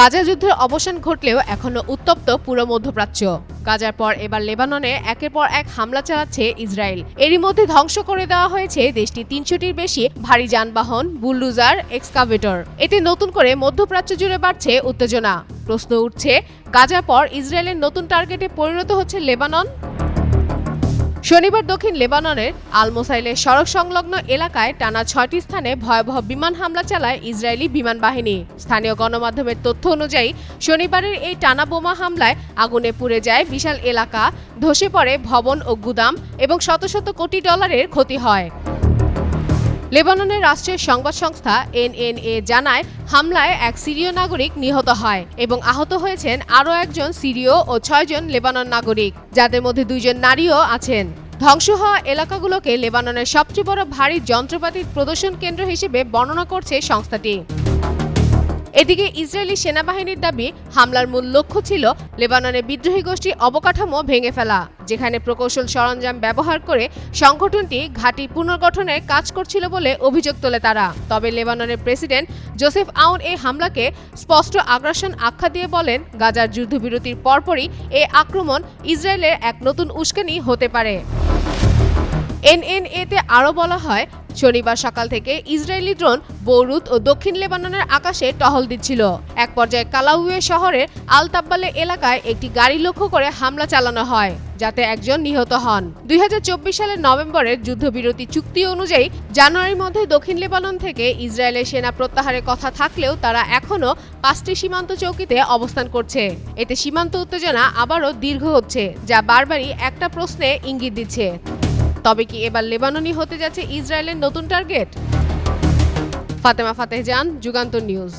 গাজা যুদ্ধের অবসান ঘটলেও এখনও উত্তপ্ত পুরো মধ্যপ্রাচ্য। গাজার পর এবার লেবাননে একের পর এক হামলা চালাচ্ছে ইসরায়েল। এরই মধ্যে ধ্বংস করে দেওয়া হয়েছে দেশটি তিনশোটির বেশি ভারী যানবাহন, বুলডুজার, এক্সকাভেটর। এতে নতুন করে মধ্যপ্রাচ্য জুড়ে বাড়ছে উত্তেজনা। প্রশ্ন উঠছে, গাজার পর ইসরায়েলের নতুন টার্গেটে পরিণত হচ্ছে লেবানন? শনিবার দক্ষিণ লেবাননের আলমোসাইলের সড়ক সংলগ্ন এলাকায় টানা ছয়টি স্থানে ভয়াবহ বিমান হামলা চালায় ইসরায়েলি বিমান বাহিনী। স্থানীয় গণমাধ্যমের তথ্য অনুযায়ী, শনিবারের এই টানা বোমা হামলায় আগুনে পুড়ে যায় বিশাল এলাকা, ধসে পড়ে ভবন ও গুদাম এবং শত শত কোটি ডলারের ক্ষতি হয়। লেবাননের রাষ্ট্রের সংবাদ সংস্থা এনএনএ জানায়, হামলায় এক সিরীয় নাগরিক নিহত হয় এবং আহত হয়েছেন আরও একজন সিরীয় ও ছয়জন লেবানন নাগরিক, যাদের মধ্যে দুইজন নারীও আছেন। ধ্বংস হওয়া এলাকাগুলোকে লেবাননের সবচেয়ে বড় ভারী যন্ত্রপাতির প্রদর্শন কেন্দ্র হিসেবে বর্ণনা করছে সংস্থাটি। এদিকে ইসরায়েলি সেনাবাহিনীর দাবি, হামলার মূল লক্ষ্য ছিল লেবাননের বিদ্রোহী গোষ্ঠী অবকাঠামো ভেঙে ফেলা। যেখানে প্রকৌশল সরঞ্জাম ব্যবহার করে সংগঠনটি ঘাঁটি পুনর্গঠনের কাজ করছিল বলে অভিযোগ তোলে তারা। তবে লেবাননের প্রেসিডেন্ট জোসেফ আউন এই হামলাকে স্পষ্ট আগ্রাসন আখ্যা দিয়ে বলেন, গাজার যুদ্ধবিরতির পরপরই এই আক্রমণ ইসরায়েলের এক নতুন উস্কানি হতে পারে। এনএনএতে আরও বলা হয় শনিবার সকাল থেকে ইসরায়েলি ড্রোন বৌরুত ও দক্ষিণ লেবাননের আকাশে টহল দিচ্ছিল। এক পর্যায়ে কালাউয়ে শহরের আলতাব্বালে এলাকায় একটি গাড়ি লক্ষ্য করে হামলা চালানো হয়, যাতে একজন নিহত হন। দুই হাজার চব্বিশ সালের নভেম্বরের যুদ্ধবিরতি চুক্তি অনুযায়ী জানুয়ারির মধ্যে দক্ষিণ লেবানন থেকে ইসরায়েলের সেনা প্রত্যাহারের কথা থাকলেও তারা এখনও পাঁচটি সীমান্ত চৌকিতে অবস্থান করছে। এতে সীমান্ত উত্তেজনা আবারও দীর্ঘ হচ্ছে, যা বারবারই একটা প্রশ্নে ইঙ্গিত দিচ্ছে। তবে কি এবার লেবাননি হতে যাচ্ছে ইসরায়েলের নতুন টার্গেট? ফাতেমা ফাতেহ জান যুগান্তর নিউজ।